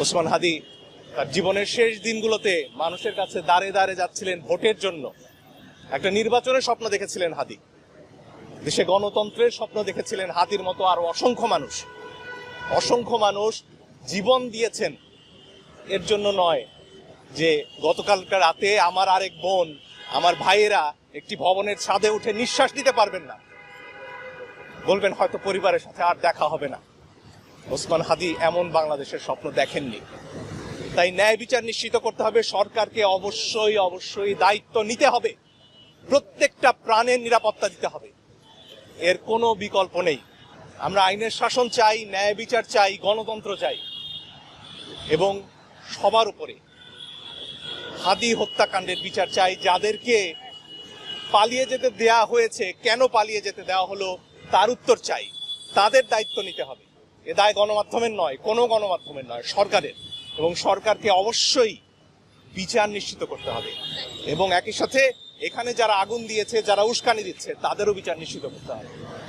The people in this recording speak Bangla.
ওসমান হাদি, তার জীবনের শেষ দিনগুলোতে মানুষের কাছে দাঁড়ে দাঁড়ে যাচ্ছিলেন ভোটের জন্য। একটা নির্বাচনের স্বপ্ন দেখেছিলেন হাদি। দেশে গণতন্ত্রের স্বপ্ন দেখেছিলেন হাদির মতো আরও অসংখ্য মানুষ। অসংখ্য মানুষ জীবন দিয়েছেন। এর জন্য নয় যে গতকালকার রাতে আমার আরেক বোন, আমার ভাইয়েরা একটি ভবনের ছাদে উঠে নিঃশ্বাস নিতে পারবেন না। বলবেন হয়তো পরিবারের সাথে আর দেখা হবে না। ওসমান হাদি এমন বাংলাদেশের স্বপ্ন দেখেননি। তাই ন্যায় বিচার নিশ্চিত করতে হবে, সরকারকে অবশ্যই অবশ্যই দায়িত্ব নিতে হবে। প্রত্যেকটা প্রাণের নিরাপত্তা দিতে হবে। এর কোনো বিকল্প নেই। আমরা আইনের শাসন চাই, ন্যায় বিচার চাই, গণতন্ত্র চাই। এবং সবার উপরে হাদি হত্যাকাণ্ডের বিচার চাই, যাদেরকে পালিয়ে যেতে দেয়া হয়েছে, কেন পালিয়ে যেতে দেওয়া হলো, তার উত্তর চাই। তাদের দায়িত্ব নিতে হবে। এ দায় গণমাধ্যমের নয়, কোনো গণমাধ্যমের নয়, সরকারের। এবং সরকারকে অবশ্যই বিচার নিশ্চিত করতে হবে। এবং একই সাথে এখানে যারা আগুন দিয়েছে, যারা উস্কানি দিচ্ছে, তাদেরও বিচার নিশ্চিত করতে হবে।